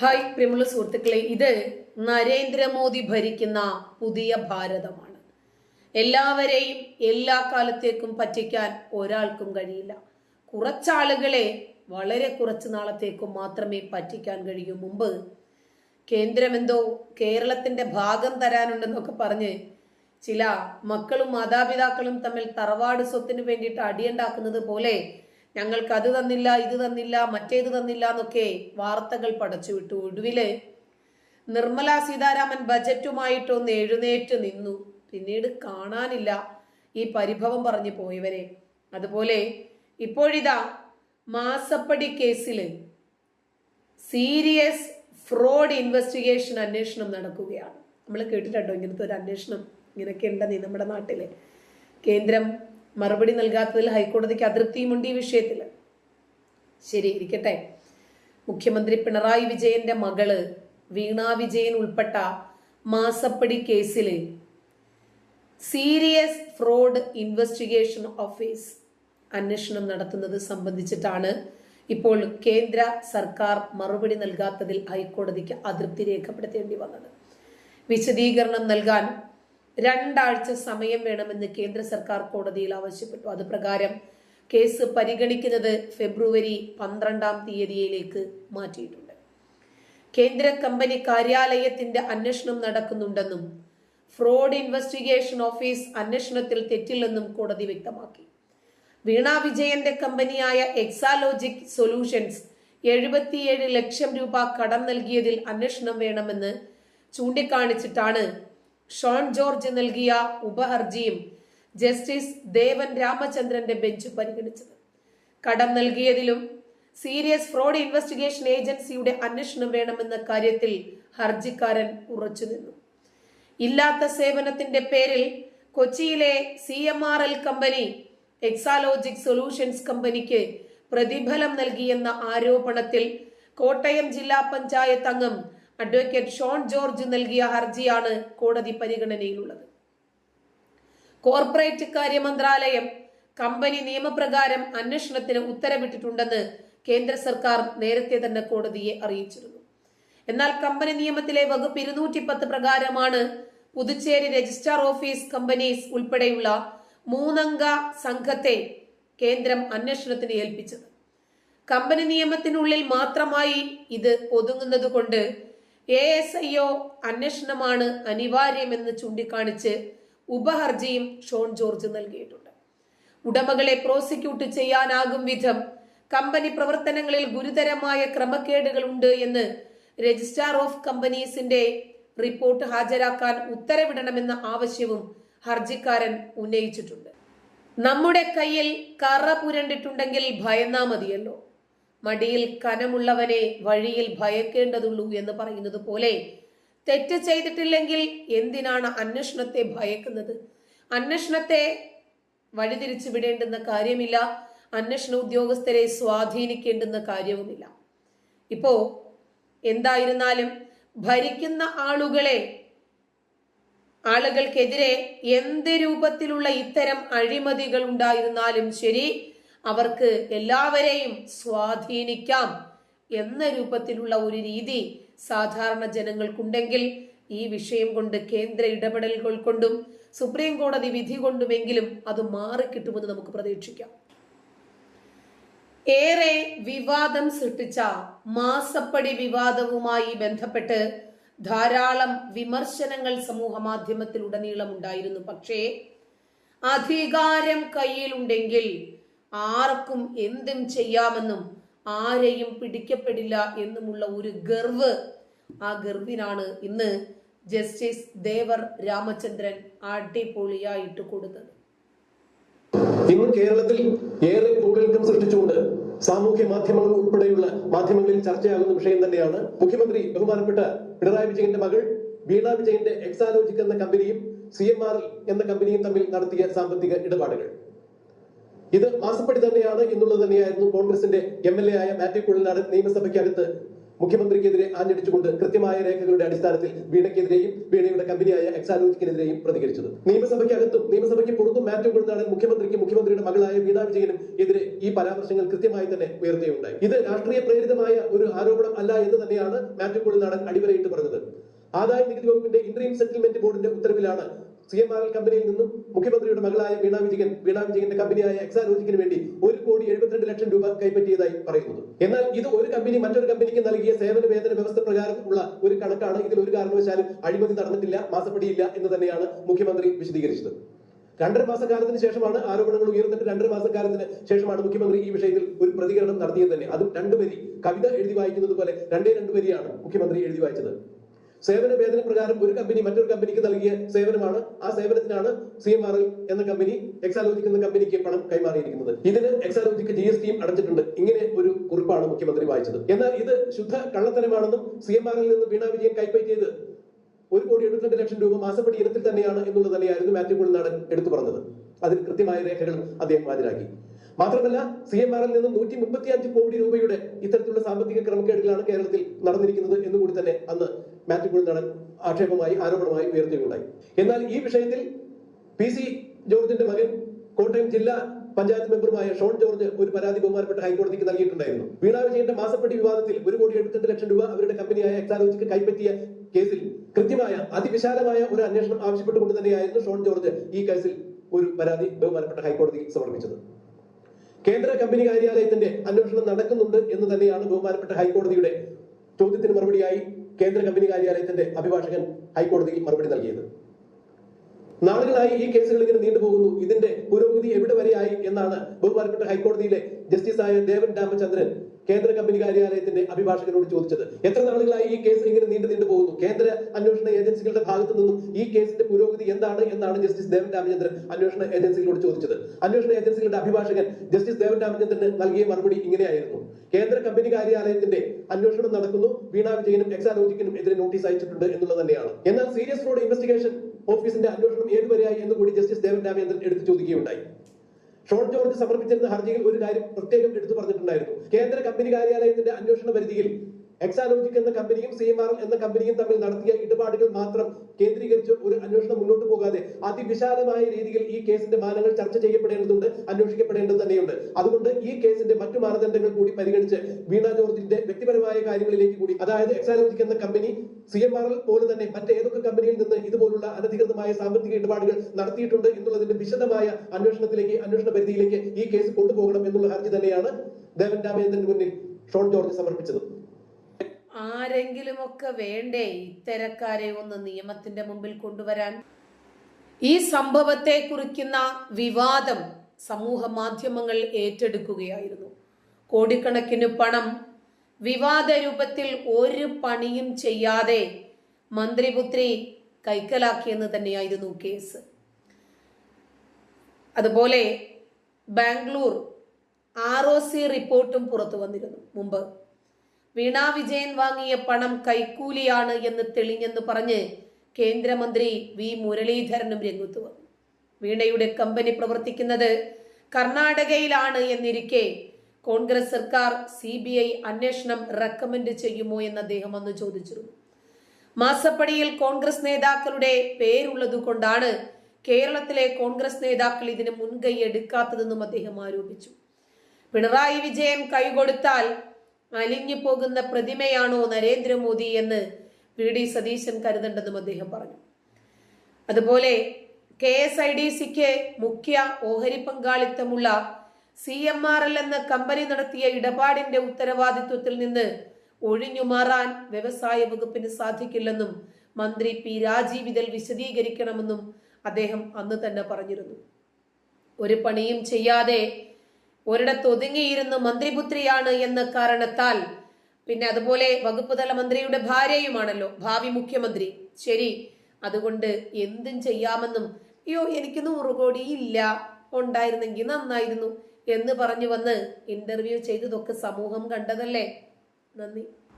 Hi പ്രിയമുള്ള സുഹൃത്തുക്കളെ. ഇത് നരേന്ദ്രമോദി ഭരിക്കുന്ന പുതിയ ഭാരതമാണ്. എല്ലാവരെയും എല്ലാ കാലത്തേക്കും പറ്റിക്കാൻ ഒരാൾക്കും കഴിയില്ല. കുറച്ചാളുകളെ വളരെ കുറച്ച് നാളത്തേക്കും മാത്രമേ പറ്റിക്കാൻ കഴിയൂ. മുമ്പ് കേന്ദ്രമെന്തോ കേരളത്തിന്റെ ഭാഗം തരാനുണ്ടെന്നൊക്കെ പറഞ്ഞ് ചില മക്കളും മാതാപിതാക്കളും തമ്മിൽ തറവാട് സ്വത്തിന് വേണ്ടിയിട്ട് അടിയുണ്ടാക്കുന്നത് പോലെ ഞങ്ങൾക്ക് അത് തന്നില്ല ഇത് തന്നില്ല മറ്റേത് തന്നില്ല എന്നൊക്കെ വാർത്തകൾ പടച്ചുവിട്ടു. ഒടുവിൽ നിർമ്മല സീതാരാമൻ ബജറ്റുമായിട്ടൊന്ന് എഴുന്നേറ്റ് നിന്നു. പിന്നീട് കാണാനില്ല ഈ പരിഭവം പറഞ്ഞു പോയവരെ. അതുപോലെ ഇപ്പോഴിതാ മാസപ്പടി കേസിൽ സീരിയസ് ഫ്രോഡ് ഇൻവെസ്റ്റിഗേഷൻ അന്വേഷണം നടക്കുകയാണ്. നമ്മൾ കേട്ടിട്ടുണ്ടോ ഇങ്ങനത്തെ ഒരു അന്വേഷണം? ഇങ്ങനെയൊക്കെ ഉണ്ടെന്നീ നമ്മുടെ നാട്ടിലെ. കേന്ദ്രം മറുപടി നൽകാത്തതിൽ ഹൈക്കോടതിക്ക് അതൃപ്തിയുമുണ്ട് ഈ വിഷയത്തിൽ. ശരി ഇരിക്കട്ടെ. മുഖ്യമന്ത്രി പിണറായി വിജയന്റെ മകൾ വീണ വിജയൻ ഉൾപ്പെട്ട മാസപ്പടി കേസിൽ സീരിയസ് ഫ്രോഡ് ഇൻവെസ്റ്റിഗേഷൻ ഓഫീസ് അന്വേഷണം നടത്തുന്നത് സംബന്ധിച്ചിട്ടാണ് ഇപ്പോൾ കേന്ദ്ര സർക്കാർ മറുപടി നൽകാത്തതിൽ ഹൈക്കോടതിക്ക് അതൃപ്തി രേഖപ്പെടുത്തേണ്ടി വന്നത്. വിശദീകരണം നൽകാൻ രണ്ടാഴ്ച സമയം വേണമെന്ന് കേന്ദ്ര സർക്കാർ കോടതിയിൽ ആവശ്യപ്പെട്ടു. അത് പ്രകാരം കേസ് പരിഗണിക്കുന്നത് ഫെബ്രുവരി പന്ത്രണ്ടാം തീയതിയിലേക്ക് മാറ്റിയിട്ടുണ്ട്. കേന്ദ്ര കമ്പനി കാര്യാലയത്തിന്റെ അന്വേഷണം നടക്കുന്നുണ്ടെന്നും ഫ്രോഡ് ഇൻവെസ്റ്റിഗേഷൻ ഓഫീസ് അന്വേഷണത്തിൽ തെറ്റില്ലെന്നും കോടതി വ്യക്തമാക്കി. വീണ വിജയന്റെ കമ്പനിയായ എക്സാലോജിക് സൊല്യൂഷൻസ് എഴുപത്തിയേഴ് ലക്ഷം രൂപ കടം നൽകിയതിൽ അന്വേഷണം വേണമെന്ന് ചൂണ്ടിക്കാണിച്ചിട്ടാണ് ഷോൺ ജോർജ് നൽകിയ ഉപഹർജിയും ജസ്റ്റിസ് ദേവൻ രാമചന്ദ്രന്റെ ബെഞ്ച് പരിഗണിച്ചത്. കടം നൽകിയതിലും സീരിയസ് ഫ്രോഡ് ഇൻവെസ്റ്റിഗേഷൻ ഏജൻസിയുടെ അന്വേഷണം വേണമെന്ന കാര്യത്തിൽ ഹർജിക്കാരൻ ഉറച്ചുനിന്നു ഇല്ലാത്ത സേവനത്തിന്റെ പേരിൽ കൊച്ചിയിലെ C M R L company Exalogic solutions കമ്പനിക്ക് പ്രതിഫലം നൽകിയെന്ന ആരോപണത്തിൽ കോട്ടയം ജില്ലാ പഞ്ചായത്ത് അംഗം അഡ്വക്കേറ്റ് ഷോൺ ജോർജ് നൽകിയ ഹർജിയാണ് കോടതി പരിഗണനയിലുള്ളത്. കോർപ്പറേറ്റ് കാര്യ മന്ത്രാലയം കമ്പനി നിയമപ്രകാരം അന്വേഷണത്തിന് ഉത്തരവിട്ടിട്ടുണ്ടെന്ന് കേന്ദ്ര സർക്കാർ നേരത്തെ തന്നെ കോടതിയെ അറിയിച്ചിരുന്നു. എന്നാൽ കമ്പനി നിയമത്തിലെ വകുപ്പ് ഇരുന്നൂറ്റി പത്ത് പ്രകാരമാണ് പുതുച്ചേരി രജിസ്ട്രാർ ഓഫീസ് കമ്പനീസ് ഉൾപ്പെടെയുള്ള മൂന്നംഗ സംഘത്തെ കേന്ദ്രം അന്വേഷണത്തിന് ഏൽപ്പിച്ചത്. കമ്പനി നിയമത്തിനുള്ളിൽ മാത്രമായി ഇത് ഒതുങ്ങുന്നത് കൊണ്ട് എ എസ് ഐ ഒ അന്വേഷണമാണ് അനിവാര്യമെന്ന് ചൂണ്ടിക്കാണിച്ച് ഉപഹർജിയും ഷോൺ ജോർജ് നൽകിയിട്ടുണ്ട്. ഉടമകളെ പ്രോസിക്യൂട്ട് ചെയ്യാനാകും വിധം കമ്പനി പ്രവർത്തനങ്ങളിൽ ഗുരുതരമായ ക്രമക്കേടുകൾ ഉണ്ട് എന്ന് രജിസ്ട്രാർ ഓഫ് കമ്പനീസിന്റെ റിപ്പോർട്ട് ഹാജരാക്കാൻ ഉത്തരവിടണമെന്ന ആവശ്യവും ഹർജിക്കാരൻ ഉന്നയിച്ചിട്ടുണ്ട്. നമ്മുടെ കയ്യിൽ കറ പുരണ്ടിട്ടുണ്ടെങ്കിൽ ഭയന്നാ മതിയല്ലോ. മടിയിൽ കനമുള്ളവനെ വഴിയിൽ ഭയക്കേണ്ടതുള്ളൂ എന്ന് പറയുന്നത് പോലെ തെറ്റ് ചെയ്തിട്ടില്ലെങ്കിൽ എന്തിനാണ് അന്വേഷണത്തെ ഭയക്കുന്നത്? അന്വേഷണത്തെ വഴിതിരിച്ചു വിടേണ്ടുന്ന കാര്യമില്ല. അന്വേഷണ ഉദ്യോഗസ്ഥരെ സ്വാധീനിക്കേണ്ടുന്ന കാര്യവുമില്ല. ഇപ്പോ എന്തായിരുന്നാലും ഭരിക്കുന്ന ആളുകളെ ആളുകൾക്കെതിരെ എന്ത് രൂപത്തിലുള്ള ഇത്തരം അഴിമതികൾ ഉണ്ടായിരുന്നാലും ശരി അവർക്ക് എല്ലാവരെയും സ്വാധീനിക്കാം എന്ന രൂപത്തിലുള്ള ഒരു രീതി സാധാരണ ജനങ്ങൾക്കുണ്ടെങ്കിൽ ഈ വിഷയം കൊണ്ട് കേന്ദ്ര ഇടപെടലുകൾ കൊണ്ടും സുപ്രീം കോടതി വിധി കൊണ്ടുമെങ്കിലും അത് മാറിക്കിട്ടുമെന്ന് നമുക്ക് പ്രതീക്ഷിക്കാം. ഏറെ വിവാദം സൃഷ്ടിച്ച മാസപ്പടി വിവാദവുമായി ബന്ധപ്പെട്ട് ധാരാളം വിമർശനങ്ങൾ സമൂഹ മാധ്യമത്തിലുടനീളം ഉണ്ടായിരുന്നു പക്ഷേ അധികാരം കയ്യിലുണ്ടെങ്കിൽ ആർക്കും എന്തും ചെയ്യാമെന്നും ആരെയും പിടിക്കപ്പെടില്ല എന്നുമുള്ള ഒരു ഗർവ്. ആ ഗർവിനാണ് ഇന്ന് ജസ്റ്റിസ് ദേവർ രാമചന്ദ്രൻ അടിപൊളിയായിട്ട് കൊടുത്തത്. ഇന്ന് കേരളത്തിൽ ഏറെ കൂടുതൽക്കം സൃഷ്ടിച്ചുകൊണ്ട് സാമൂഹ്യ മാധ്യമങ്ങൾ ഉൾപ്പെടെയുള്ള മാധ്യമങ്ങളിൽ ചർച്ചയാകുന്ന വിഷയം തന്നെയാണ് മുഖ്യമന്ത്രി ബഹുമാനപ്പെട്ട പിണറായി വിജയന്റെ മകൾ വീണ വിജയന്റെ എക്സാലോജിക് എന്ന കമ്പനിയും സി എന്ന കമ്പനിയും തമ്മിൽ നടത്തിയ സാമ്പത്തിക ഇടപാടുകൾ. ഇത് മാസപ്പടി തന്നെയാണ്. എന്നുള്ളത് തന്നെയായിരുന്നു കോൺഗ്രസിന്റെ എം എൽ എ ആയ മാത്യു കുഴൽനാടൻ നിയമസഭയ്ക്കകത്ത് മുഖ്യമന്ത്രിക്കെതിരെ ആഞ്ഞടിച്ചുകൊണ്ട് കൃത്യമായ രേഖകളുടെ അടിസ്ഥാനത്തിൽ വീണയ്ക്കെതിരെയും വീണയുടെ കമ്പനിയായ എക്സാലോജിക്കിനെതിരെയും പ്രതികരിച്ചത്. നിയമസഭയ്ക്കകത്തും നിയമസഭയ്ക്ക് പുറത്തും മാത്യു കുഴുനാടൻ മുഖ്യമന്ത്രിക്ക് മുഖ്യമന്ത്രിയുടെ മകളായ വീണ വിജയനും എതിരെ ഈ പരാമർശങ്ങൾ കൃത്യമായി തന്നെ ഉയർത്തുകയുണ്ടായി ഇത് രാഷ്ട്രീയ പ്രേരിതമായ ഒരു ആരോപണം അല്ല എന്ന് തന്നെയാണ് മാത്യു കുഴുനാടൻ അടിവരയിട്ട് പറഞ്ഞത്. ആദായ നികുതി വകുപ്പിന്റെ ഇന്റർവ്യൂ സെറ്റിൽമെന്റ് ബോർഡിന്റെ ഉത്തരവിലാണ് സി എം ആർ എൽ കമ്പനിയിൽ നിന്നും മുഖ്യമന്ത്രിയുടെ മകളായ വീണ വിജയൻ വീണ വിജയന്റെ കമ്പനിയായ എക്സാലോജിക്കിന് വേണ്ടി ഒരു കോടി എഴുപത്തിരണ്ട് ലക്ഷം രൂപ കൈപ്പറ്റിയതായി പറയുന്നത് എന്നാൽ ഇത് ഒരു കമ്പനി മറ്റൊരു കമ്പനിക്ക് നൽകിയ സേവന വേതന വ്യവസ്ഥ പ്രകാരം ഉള്ള ഒരു കണക്കാണ് ഇതിൽ ഒരു കാരണവശാലും അഴിമതി നടന്നിട്ടില്ല മാസപ്പടിയില്ല എന്ന് തന്നെയാണ് മുഖ്യമന്ത്രി വിശദീകരിച്ചത്. രണ്ടര മാസക്കാലത്തിന് ശേഷമാണ് ആരോപണങ്ങൾ ഉയർന്നിട്ട് രണ്ടര മാസക്കാലത്തിന് ശേഷമാണ് മുഖ്യമന്ത്രി ഈ വിഷയത്തിൽ ഒരു പ്രതികരണം നടത്തിയത് തന്നെ. അതും രണ്ടു വരി കവിത എഴുതി വായിക്കുന്നത് പോലെ രണ്ടേ രണ്ട് വരിയാണ് മുഖ്യമന്ത്രി എഴുതി വായിച്ചത്. സേവന വേതന പ്രകാരം ഒരു കമ്പനി മറ്റൊരു കമ്പനിക്ക് നൽകിയ സേവനമാണ്. ആ സേവനത്തിനാണ് സി എം ആർ എൽ എന്ന കമ്പനി എക്സാലോജിക് എന്ന കമ്പനിക്ക് പണം കൈമാറിയിരിക്കുന്നത്. ഇതിന് എക്സാലോജിക് ജി എസ് ടിയും അടച്ചിട്ടുണ്ട്. ഇങ്ങനെ ഒരു കുറിപ്പാണ് മുഖ്യമന്ത്രി വായിച്ചത്. എന്നാൽ ഇത് ശുദ്ധ കള്ളത്തരമാണെന്നും സി എം ആർ എൽ നിന്ന് വീണ വിജയൻ കൈപ്പറ്റിയത് ഒരു കോടി എഴുപത്തിരണ്ട് ലക്ഷം രൂപ മാസപ്പടി ഇനത്തിൽ തന്നെയാണ് എന്നുള്ളത് തന്നെയായിരുന്നു മാത്യു കുഴൽനാടൻ എടുത്തു പറഞ്ഞത്. അതിൽ കൃത്യമായ രേഖകൾ അദ്ദേഹം ഹാജരാക്കി മാത്രമല്ല സി എം ആറിൽ നിന്ന് നൂറ്റി മുപ്പത്തി അഞ്ച് കോടി രൂപയുടെ ഇത്തരത്തിലുള്ള സാമ്പത്തിക ക്രമക്കേടുകളാണ് കേരളത്തിൽ നടന്നിരിക്കുന്നത് എന്നുകൂടി തന്നെ അന്ന് മാത്യു കുഴൽനാടൻ ആക്ഷേപമായി ആരോപണമായി ഉയർത്തുകയുണ്ടായി എന്നാൽ ഈ വിഷയത്തിൽ പി സി ജോർജിന്റെ മകൻ കോട്ടയം ജില്ലാ പഞ്ചായത്ത് മെമ്പറുമായ ഷോൺ ജോർജ് ഒരു പരാതി ബഹുമാനപ്പെട്ട ഹൈക്കോടതിക്ക് നൽകിയിട്ടുണ്ടായിരുന്നു. വീണ വിജയന്റെ മാസപ്പടി വിവാദത്തിൽ ഒരു കോടി എഴുപത്തിരണ്ട് ലക്ഷം രൂപ അവരുടെ കമ്പനിയായ എക്സാലോജിക്ക് കൈപ്പറ്റിയ കേസിൽ കൃത്യമായ അതിവിശാലമായ ഒരു അന്വേഷണം ആവശ്യപ്പെട്ടുകൊണ്ട് തന്നെയായിരുന്നു ഷോൺ ജോർജ് ഈ കേസിൽ ഒരു പരാതി ബഹുമാനപ്പെട്ട ഹൈക്കോടതിയിൽ സമർപ്പിച്ചത്. കേന്ദ്ര കമ്പനി കാര്യാലയത്തിന്റെ അന്വേഷണം നടക്കുന്നുണ്ട് എന്ന് തന്നെയാണ് ബഹുമാനപ്പെട്ട ഹൈക്കോടതിയുടെ ചോദ്യത്തിന് മറുപടിയായി കേന്ദ്ര കമ്പനി കാര്യാലയത്തിന്റെ അഭിഭാഷകൻ ഹൈക്കോടതിയിൽ മറുപടി നൽകിയത്. നാളുകളായി ഈ കേസുകൾ ഇങ്ങനെ നീണ്ടുപോകുന്നു. ഇതിന്റെ പുരോഗതി എവിടെ വരെയായി എന്നാണ് ബഹുമാനപ്പെട്ട ഹൈക്കോടതിയിലെ ജസ്റ്റിസായ ദേവൻ രാമചന്ദ്രൻ കേന്ദ്ര കമ്പനി കാര്യാലയത്തിന്റെ അഭിഭാഷകനോട് ചോദിച്ചത് എത്ര നാളുകളായി ഈ കേസ് ഇങ്ങനെ നീണ്ടു നീണ്ടു പോകുന്നു? കേന്ദ്ര അന്വേഷണ ഏജൻസികളുടെ ഭാഗത്തു നിന്നും ഈ കേസിന്റെ പുരോഗതി എന്താണ് എന്നാണ് ജസ്റ്റിസ് ദേവൻ രാമചന്ദ്രൻ അന്വേഷണ ഏജൻസികളോട് ചോദിച്ചത്. അന്വേഷണ ഏജൻസികളുടെ അഭിഭാഷകൻ ജസ്റ്റിസ് ദേവൻ രാമചന്ദ്രന് നൽകിയ മറുപടി ഇങ്ങനെയായിരുന്നു. കേന്ദ്ര കമ്പനി കാര്യാലയത്തിന്റെ അന്വേഷണം നടക്കുന്നു വീണ വിജയനും എക്സാലോജിക്കിനും എതിരെ നോട്ടീസ് അയച്ചിട്ടുണ്ട് എന്നുള്ളത് തന്നെയാണ്. എന്നാൽ സീരിയസ് ഫ്രോഡ് ഇൻവെസ്റ്റിഗേഷൻ ഓഫീസിന്റെ അന്വേഷണം ഏതുവരെയായി എന്ന് കൂടി ജസ്റ്റിസ് ദേവൻ രാമചന്ദ്രൻ എടുത്തു ചോദിക്കുകയുണ്ടായി. ഷോൺ ജോർജ് സമർപ്പിച്ചിരുന്ന ഹർജിയിൽ ഒരു കാര്യം പ്രത്യേകം എടുത്തു പറഞ്ഞിട്ടുണ്ടായിരുന്നു. കേന്ദ്ര കമ്പനി കാര്യാലയത്തിന്റെ അന്വേഷണ പരിധിയിൽ എക്സാലോജിക് എന്ന കമ്പനിയും സി എം ആർ എന്ന കമ്പനിയും തമ്മിൽ നടത്തിയ ഇടപാടുകൾ മാത്രം കേന്ദ്രീകരിച്ച് ഒരു അന്വേഷണം മുന്നോട്ട് പോകാതെ അതിവിശാലമായ രീതിയിൽ ഈ കേസിന്റെ മാനങ്ങൾ ചർച്ച ചെയ്യപ്പെടേണ്ടതുണ്ട് അന്വേഷിക്കപ്പെടേണ്ടത് തന്നെയുണ്ട്. അതുകൊണ്ട് ഈ കേസിന്റെ മറ്റു മാനദണ്ഡങ്ങൾ കൂടി പരിഗണിച്ച് വീണ ജോർജിന്റെ വ്യക്തിപരമായ കാര്യങ്ങളിലേക്ക് കൂടി അതായത് എക്സാലോജിക് എന്ന കമ്പനി സി എം ആർ പോലെ തന്നെ മറ്റേതൊക്കെ കമ്പനിയിൽ നിന്ന് ഇതുപോലുള്ള അനധികൃതമായ സാമ്പത്തിക ഇടപാടുകൾ നടത്തിയിട്ടുണ്ട് എന്നുള്ളതിന്റെ വിശദമായ അന്വേഷണത്തിലേക്ക് അന്വേഷണ പരിധിയിലേക്ക് ഈ കേസ് കൊണ്ടുപോകണം എന്നുള്ള ഹർജി തന്നെയാണ് ദേവൻ രാമചന്ദ്രന് മുന്നിൽ ഷോൺ ജോർജ് സമർപ്പിച്ചത്. ആരെങ്കിലുമൊക്കെ വേണ്ടേ ഇത്തരക്കാരെ ഒന്ന് നിയമത്തിന്റെ മുമ്പിൽ കൊണ്ടുവരാൻ? ഈ സംഭവത്തെ കുറിക്കുന്ന വിവാദം സമൂഹ മാധ്യമങ്ങൾ ഏറ്റെടുക്കുകയായിരുന്നു. കോടിക്കണക്കിന് പണം വിവാദ രൂപത്തിൽ ഒരു പണിയും ചെയ്യാതെ മന്ത്രിപുത്രി കൈക്കലാക്കിയെന്ന് തന്നെയായിരുന്നു കേസ്. അതുപോലെ ബാംഗ്ലൂർ ആർ ഒ സി റിപ്പോർട്ടും പുറത്തു വന്നിരുന്നു മുമ്പ്. വീണ വിജയൻ വാങ്ങിയ പണം കൈക്കൂലിയാണ് എന്ന് തെളിഞ്ഞെന്ന് പറഞ്ഞ് കേന്ദ്രമന്ത്രി വി മുരളീധരനും രംഗത്ത് വന്നു. വീണയുടെ കമ്പനി പ്രവർത്തിക്കുന്നത് കർണാടകയിലാണ് എന്നിരിക്കെ കോൺഗ്രസ് സർക്കാർ സി ബി ഐ അന്വേഷണം റെക്കമെൻഡ് ചെയ്യുമോ എന്ന് അദ്ദേഹം അന്ന് ചോദിച്ചിരുന്നു. മാസപ്പടിയിൽ കോൺഗ്രസ് നേതാക്കളുടെ പേരുള്ളത് കൊണ്ടാണ് കേരളത്തിലെ കോൺഗ്രസ് നേതാക്കൾ ഇതിന് മുൻകൈ എടുക്കാത്തതെന്നും അദ്ദേഹം ആരോപിച്ചു. പിണറായി വിജയൻ കൈകൊടുത്താൽ അലിഞ്ഞു പോകുന്ന പ്രതിമയാണോ നരേന്ദ്രമോദി എന്ന് വി ഡി സതീശൻ കരുതണ്ടെന്നും അദ്ദേഹം പറഞ്ഞു. അതുപോലെ കെ എസ് ഐ ഡി സിക്ക് മുഖ്യ ഓഹരി പങ്കാളിത്തമുള്ള സി എം ആർ എൽ എന്ന കമ്പനി നടത്തിയ ഇടപാടിന്റെ ഉത്തരവാദിത്വത്തിൽ നിന്ന് ഒഴിഞ്ഞു മാറാൻ വ്യവസായ വകുപ്പിന് സാധിക്കില്ലെന്നും മന്ത്രി പി രാജീവ് ഇതിൽ വിശദീകരിക്കണമെന്നും അദ്ദേഹം അന്ന് തന്നെ പറഞ്ഞിരുന്നു. ഒരു പണിയും ചെയ്യാതെ ഒരിടത്ത് ഒതുങ്ങിയിരുന്ന് മന്ത്രിപുത്രിയാണ് എന്ന കാരണത്താൽ പിന്നെ അതുപോലെ വകുപ്പ് തല മന്ത്രിയുടെ ഭാര്യയുമാണല്ലോ ഭാവി മുഖ്യമന്ത്രി. ശരി അതുകൊണ്ട് എന്തും ചെയ്യാമെന്നും അയ്യോ എനിക്ക് നൂറ് കോടി ഇല്ല ഉണ്ടായിരുന്നെങ്കിൽ നന്നായിരുന്നു എന്ന് പറഞ്ഞു വന്ന് ഇന്റർവ്യൂ ചെയ്തതൊക്കെ സമൂഹം കണ്ടതല്ലേ? നന്ദി.